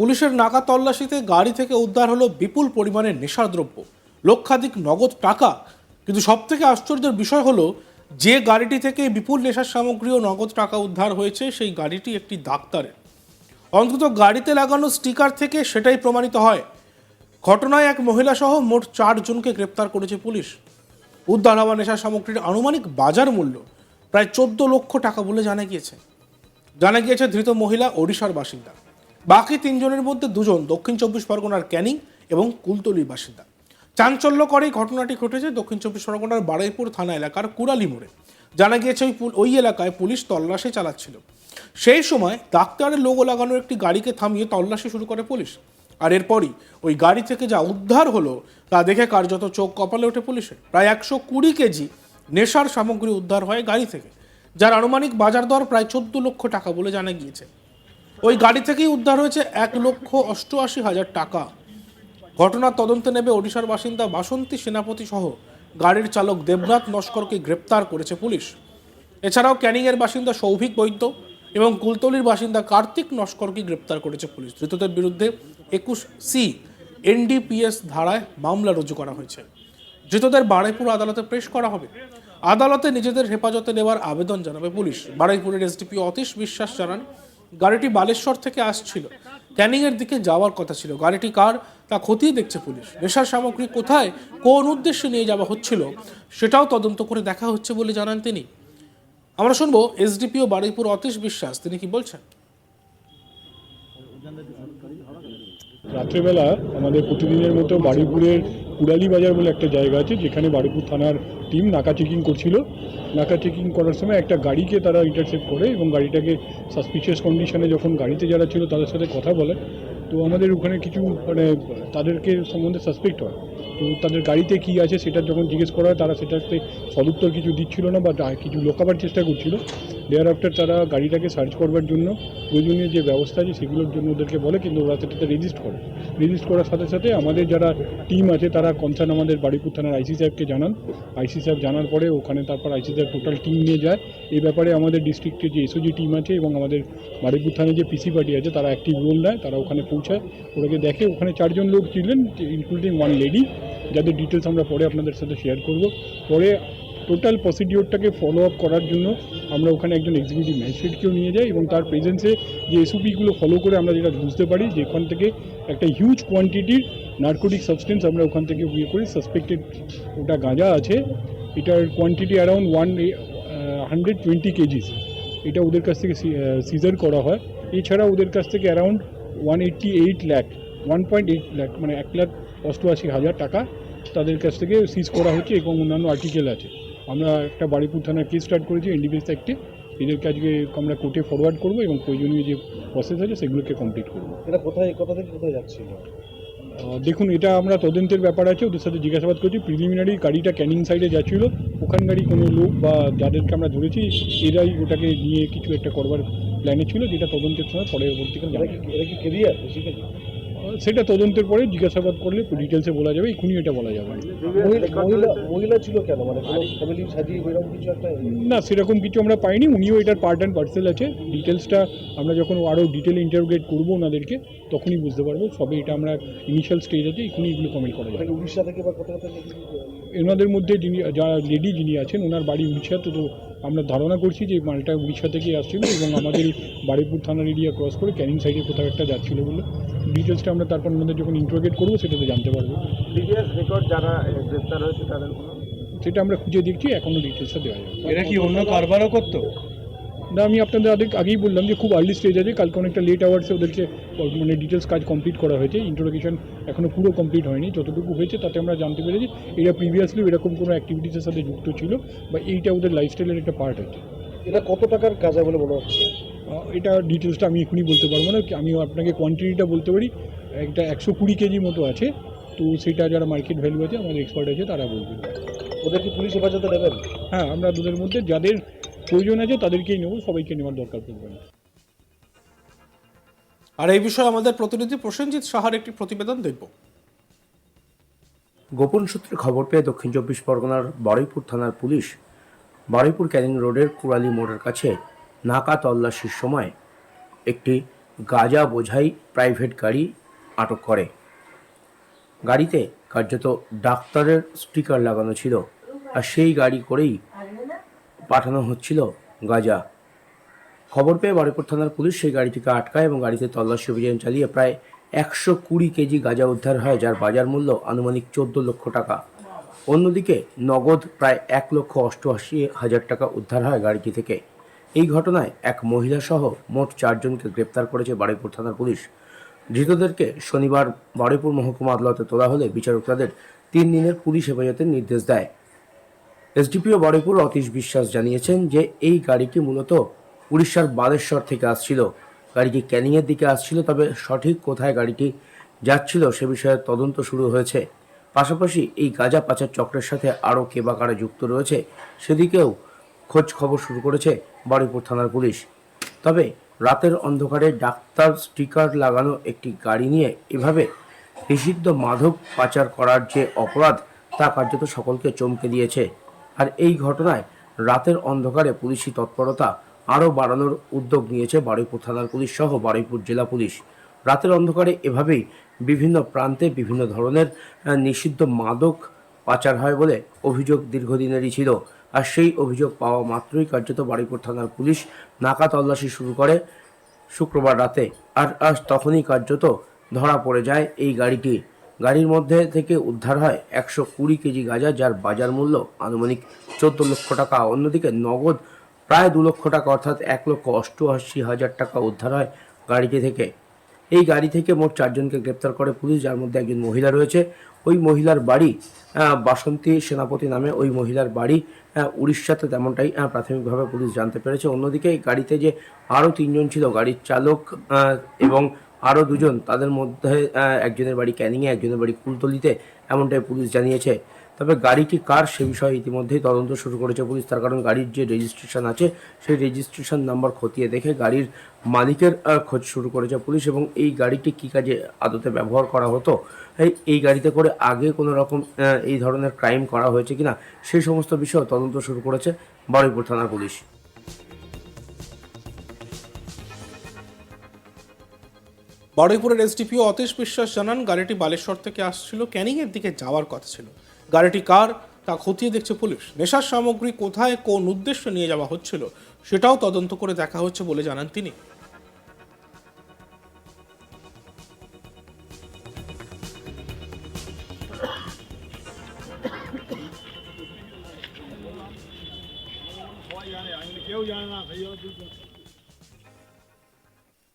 পুলিশের নাকা তল্লাশিতে গাড়ি থেকে উদ্ধার হলো বিপুল পরিমাণের নেশার দ্রব্য, লক্ষাধিক নগদ টাকা। কিন্তু সব থেকে আশ্চর্যের বিষয় হলো, যে গাড়িটি থেকে বিপুল নেশার সামগ্রী ও নগদ টাকা উদ্ধার হয়েছে, সেই গাড়িটি একটি ডাক্তারের। অন্তত গাড়িতে লাগানো স্টিকার থেকে সেটাই প্রমাণিত হয়। ঘটনায় এক মহিলা সহ মোট চারজনকে গ্রেপ্তার করেছে পুলিশ। উদ্ধার হওয়া নেশার সামগ্রীর আনুমানিক বাজার মূল্য প্রায় চোদ্দ লক্ষ টাকা বলে জানা গিয়েছে। জানা গিয়েছে, ধৃত মহিলা ওড়িশার বাসিন্দা। বাকি তিনজনের মধ্যে দুজন দক্ষিণ চব্বিশ পরগনার ক্যানিং এবং কুলতলির বাসিন্দা। চাঞ্চল্যকরই ঘটনাটি ঘটেছে দক্ষিণ চব্বিশ পরগনার বারুইপুর থানা এলাকার কুড়ালি মোড়ে। জানা গিয়েছে ওই ওই এলাকায় পুলিশ তল্লাশি চালাচ্ছিল। সেই সময় ডাক্তারের লোগো লাগানো একটি গাড়িকে থামিয়ে তল্লাশি শুরু করে পুলিশ। আর এরপরই ওই গাড়ি থেকে যা উদ্ধার হলো, তা দেখে কার্যত চোখ কপালে ওঠে পুলিশের। প্রায় একশো কুড়ি কেজি নেশার সামগ্রী উদ্ধার হয় গাড়ি থেকে, যার আনুমানিক বাজার দর প্রায় চোদ্দ লক্ষ টাকা বলে জানা গিয়েছে। ওই গাড়ি থেকেই উদ্ধার হয়েছে এক লক্ষ অষ্টআশি হাজার টাকা। ঘটনার তদন্তে নেবে ওড়িশার বাসিন্দা বাসন্তী সেনাপতি সহ গাড়ির চালক দেবনাথ নস্করকে গ্রেপ্তার করেছে পুলিশ। এছাড়াও ক্যানিংয়ের বাসিন্দা সৌভিক বৈদ্য এবং কুলতলির বাসিন্দা কার্তিক নস্করকে গ্রেপ্তার করেছে পুলিশ। ধৃতদের বিরুদ্ধে একুশ সি এনডিপিএস ধারায় মামলা রুজু করা হয়েছে। ধৃতদের বারুইপুর আদালতে পেশ করা হবে। আদালতে নিজেদের হেফাজতে নেওয়ার আবেদন জানাবে পুলিশ। বারুইপুরের এসডিপি অতীশ বিশ্বাস জানান গাড়িটি বালেশ্বর থেকে আসছিল। ক্যানিংয়ের দিকে যাওয়ার কথা ছিল। গাড়িটি কার তা খতিয়ে দেখছে পুলিশ। নেশার সামগ্রী কোথায়, কোন উদ্দেশ্যে নিয়ে যাওয়া হচ্ছিল, সেটাও তদন্ত করে দেখা হচ্ছে বলে জানান তিনি। আমরা শুনব এসডিপিও বারুইপুর অতীশ বিশ্বাস। তিনি কি বলছেন? রাত্রেবেলা আমাদের প্রতিদিনের মতো বারুইপুরের কুড়ালি বাজার বলে একটা জায়গা আছে, যেখানে বারুইপুর থানার টিম নাকা চেকিং করছিল। নাকা চেকিং করার সময় একটা গাড়িকে তারা ইন্টারসেপ্ট করে এবং গাড়িটাকে সাসপিশিয়াস কন্ডিশনে যখন গাড়িতে যারা ছিল তাদের সাথে কথা বলে। তো আমাদের ওখানে কিছু মানে তাদেরকে সম্বন্ধে সাসপেক্ট হয়। তো তাদের গাড়িতে কী আছে সেটা যখন জিজ্ঞেস করা হয়, তারা সেটাতে সদুত্তর কিছু দিচ্ছিল না বা কিছু লোকাবার চেষ্টা করছিল। দেয়ার আফটার তারা গাড়িটাকে সার্চ করবার জন্য প্রয়োজনীয় যে ব্যবস্থা আছে সেগুলোর জন্য ওদেরকে বলে, কিন্তু ওরা সেটাতে রেজিস্ট করে। রেজিস্ট করার সাথে সাথে আমাদের যারা টিম আছে, তারা কনসার্ন আমাদের বাড়িপুর থানার আইসি সাহেবকে জানান। আইসি সাহেব জানার পরে ওখানে তারপর আইসি সাহেব টোটাল টিম নিয়ে যায়। এই ব্যাপারে আমাদের ডিস্ট্রিক্টের যে এসওজি টিম আছে এবং আমাদের বাড়িপুর থানায় যে পিসি পার্টি আছে, তারা অ্যাক্টিভ রোল নেয়, তারা ওখানে পৌঁছায়। ওটাকে দেখে ওখানে চারজন লোক ছিলেন ইনক্লুডিং ওয়ান লেডি যাদের ডিটেলস আমরা পরে আপনাদের সাথে শেয়ার করব। পরে টোটাল প্রসিডিওরটাকে ফলো আপ করার জন্য আমরা ওখানে একজন এক্সিকিউটিভ ম্যাজিস্ট্রেটকেও নিয়ে যাই এবং তার প্রেজেন্সে যে এসওপিগুলো ফলো করে আমরা যেটা বুঝতে পারি যে এখান থেকে একটা হিউজ কোয়ান্টিটির নার্কোটিক সাবস্টেন্স আমরা ওখান থেকে ইয়ে করি। সাসপেক্টেড ওটা গাঁজা আছে। এটার quantity around one hundred twenty kgs. এটা ওদের কাছ থেকে সিজার করা হয়। এছাড়া ওদের কাছ থেকে around one eighty eight lakh one point eight lakh মানে এক লাখ অষ্টআশি হাজার টাকা তাদের কাছ থেকে সিজ করা হচ্ছে এবং অন্যান্য আর্টিকেল আছে। আমরা একটা বাড়িপুর থানার কেস স্টার্ট করেছি এনডিপিএস অ্যাক্টে এদেরকে আজকে আমরা কোর্টে ফরওয়ার্ড করব এবং প্রয়োজনীয় যে প্রসেস আছে সেগুলোকে কমপ্লিট করব। এটা কোথায় কোথা থেকে কোথায় যাচ্ছিল? দেখুন এটা আমরা তদন্তের ব্যাপার আছে ওদের সাথে জিজ্ঞাসাবাদ করছি। প্রিলিমিনারি গাড়িটা ক্যানিং সাইডে যাচ্ছিল। ওখানকারই কোনো লোক বা যাদেরকে আমরা ধরেছি এরাই ওটাকে নিয়ে কিছু একটা করবার প্ল্যানে ছিল যেটা তদন্তের সময় পরবর্তীকালে এটা কি কেরিয়ার। সেটা তদন্তের পরে জিজ্ঞাসাবাদ করলে ডিটেলসে বলা যাবে এখনই এটা বলা যাবে। না। মহিলা ছিল কেন? মানে ফ্যামিলি সাজিয়ে এরকম কিছু একটা না সেরকম কিছু আমরা পাইনি উনিও এটার পার্ট অ্যান্ড পার্সেল আছে। ডিটেলসটা আমরা যখন আরও ডিটেল ইন্টারোগেট করব ওনাদেরকে তখনই বুঝতে পারব। সবে এটা আমরা ইনিশিয়াল স্টেজ আছে এখনই এগুলো কমেন্ট করা যাবে। এটা উড়িষ্যা থেকে বা কোথা থেকে এনাদের মধ্যে যিনি যারা লেডি যিনি আছেন ওনার বাড়ি উড়িষ্যাতে তো আমরা ধারণা করছি যে মালটা উড়িষ্যা থেকে আসছিল এবং আমাদের এই বারুইপুর থানার এরিয়া ক্রস করে ক্যানিং সাইডে কোথাও একটা যাচ্ছিল বলে। ডিটেলসটা আমরা তারপর আমাদের যখন ইন্টারোগেট করব সেটাতে জানতে পারব। প্রিভিয়াস রেকর্ড যারা গ্রেপ্তার হয়েছে তাদের কোনো? সেটা আমরা খুঁজে দেখছি এখনও ডিটেলসটা দেওয়া যাবে এটা কি অন্য কারবারও করতো? না আমি আপনাদের আগে আগেই বললাম যে খুব আর্লি স্টেজ আছে কালকে অনেকটা লেট আওয়ার্সে ওদেরকে মানে ডিটেলস কাজ কমপ্লিট করা হয়েছে। ইন্ট্রোডাকশন এখনও পুরো কমপ্লিট হয়নি যতটুকু হয়েছে তাতে আমরা জানতে পেরেছি। এরা প্রিভিয়াসলি এরকম কোনো অ্যাক্টিভিটিসের সাথে যুক্ত ছিল বা এইটা ওদের লাইফস্টাইলের একটা পার্ট আছে। এটা কত টাকার কাজ বলে মনে হচ্ছে? এটা ডিটেলসটা আমি এখনই বলতে পারব না। আমি আপনাকে কোয়ান্টিটিটা বলতে পারি। একটা একশো কুড়ি কেজি মতো আছে। তো সেটা যারা মার্কেট ভ্যালু আছে আমাদের এক্সপার্ট আছে তারা বলবে। ওদের কি পুলিশ হেফাজতে নেবেন হ্যাঁ আমরা দুধের মধ্যে যাদের প্রয়োজন আছে তাদেরকেই নেব। সবাইকে নেওয়ার দরকার পড়বে না। আর এই বিষয়ে আমাদের প্রতিনিধি প্রসেনজিৎ সাহার একটি প্রতিবেদন দেখব। গোপন সূত্রে খবর পেয়ে দক্ষিণ চব্বিশ পরগনার বারুইপুর থানার পুলিশ বারুইপুর ক্যানিং রোডের কুড়ালি মোড়ের কাছে নাকা তল্লাশির সময় একটি গাঁজা বোঝাই প্রাইভেট গাড়ি আটক করে। গাড়িতে কার্যত ডাক্তারের স্টিকার লাগানো ছিল আর সেই গাড়ি করেই পাঠানো হচ্ছিল গাঁজা। খবর পেয়ে বারুইপুর থানার পুলিশ সেই গাড়িটিকে আটকায় এবং গাড়িতে তল্লাশি অভিযান চালিয়ে প্রায় একশো কুড়ি কেজি গাঁজা উদ্ধার হয়, যার বাজার মূল্য আনুমানিক চোদ্দ লক্ষ টাকা। অন্যদিকে নগদ প্রায় এক লক্ষ অষ্টআশি হাজার টাকা উদ্ধার হয় গাড়িটি থেকে। এই ঘটনায় এক মহিলা সহ মোট চারজনকে গ্রেপ্তার করেছে বারুইপুর থানার পুলিশ। ধৃতদেরকে শনিবার বারুইপুর মহকুমা আদালতে তোলা হলে বিচারক তাদের তিন দিনের পুলিশ হেফাজতের নির্দেশ দেয়। এসডিপিও বারুইপুর অতীশ বিশ্বাস জানিয়েছেন যে এই গাড়িটি মূলত উড়িষ্যার বালেশ্বর থেকে আসছিল। গাড়িটি ক্যানিংয়ের দিকে আসছিল, তবে সঠিক কোথায় গাড়িটি যাচ্ছিল সে বিষয়ে তদন্ত শুরু হয়েছে। পাশাপাশি এই গাঁজা পাচার চক্রের সাথে আরও কে বা কারা যুক্ত রয়েছে সেদিকেও খোঁজ খবর শুরু করেছে বারুইপুর থানার পুলিশ। তবে রাতের অন্ধকারে ডাক্তার স্টিকার লাগানো একটি গাড়ি নিয়ে এভাবে নিষিদ্ধ মাদক পাচার করার যে অপরাধ, তা কার্যত সকলকে চমকে দিয়েছে। আর এই ঘটনায় রাতের অন্ধকারে পুলিশি তৎপরতা আরও বাড়ানোর উদ্যোগ নিয়েছে বারুইপুর থানার পুলিশ সহ বারুইপুর জেলা পুলিশ। রাতের অন্ধকারে এভাবেই বিভিন্ন প্রান্তে বিভিন্ন ধরনের নিষিদ্ধ মাদক পাচার হয় বলে অভিযোগ দীর্ঘদিনেরই ছিল। আর সেই অভিযোগ পাওয়া মাত্রই কার্যত বারুইপুর থানার পুলিশ নাকা তল্লাশি শুরু করে শুক্রবার রাতে। আর আজ তখনই কার্যত ধরা পড়ে যায় এই গাড়িটি। গাড়ির মধ্যে থেকে উদ্ধার হয় একশো কুড়ি কেজি গাঁজা, যার বাজার মূল্য আনুমানিক চোদ্দ লক্ষ টাকা। অন্যদিকে নগদ প্রায় দু লক্ষ টাকা, অর্থাৎ এক লক্ষ অষ্টআশি হাজার টাকা উদ্ধার হয় গাড়িটি থেকে। এই গাড়ি থেকে মোট চারজনকে গ্রেপ্তার করে পুলিশ, যার মধ্যে একজন মহিলা রয়েছে। ওই মহিলার বাড়ি বাসন্তী সেনাপতি নামে ওই মহিলার বাড়ি উড়িষ্যাতে তেমনটাই প্রাথমিকভাবে পুলিশ জানতে পেরেছে। অন্যদিকে এই গাড়িতে যে আরও তিনজন ছিল, গাড়ির চালক এবং আরও দুজন তাদের মধ্যে একজনের বাড়ি ক্যানিংয়ে একজনের বাড়ি কুলতলিতে, এমনটাই পুলিশ জানিয়েছে। তবে গাড়িটি কার সে বিষয়ে ইতিমধ্যেই তদন্ত শুরু করেছে পুলিশ। তার কারণ গাড়ির যে রেজিস্ট্রেশন আছে, সেই রেজিস্ট্রেশন নাম্বার খতিয়ে দেখে গাড়ির মালিকের খোঁজ শুরু করেছে পুলিশ এবং এই গাড়িটি কী কাজে আদতে ব্যবহার করা হতো? এই এই গাড়িতে করে আগে কোনো রকম এই ধরনের ক্রাইম করা হয়েছে কিনা, সেই সমস্ত বিষয়ে তদন্ত শুরু করেছে বারুইপুর থানার পুলিশ। বারুইপুরের এসডিপিও অতীশ বিশ্বাস জানান গাড়িটি বালেশ্বর থেকে আসছিল ক্যানিংয়ের দিকে যাওয়ার কথা ছিল গাড়িটি কার তা খতিয়ে দেখছে পুলিশ নেশার সামগ্রী কোথায় কোন উদ্দেশ্যে নিয়ে যাওয়া হচ্ছিল সেটাও তদন্ত করে দেখা হচ্ছে বলে জানান তিনি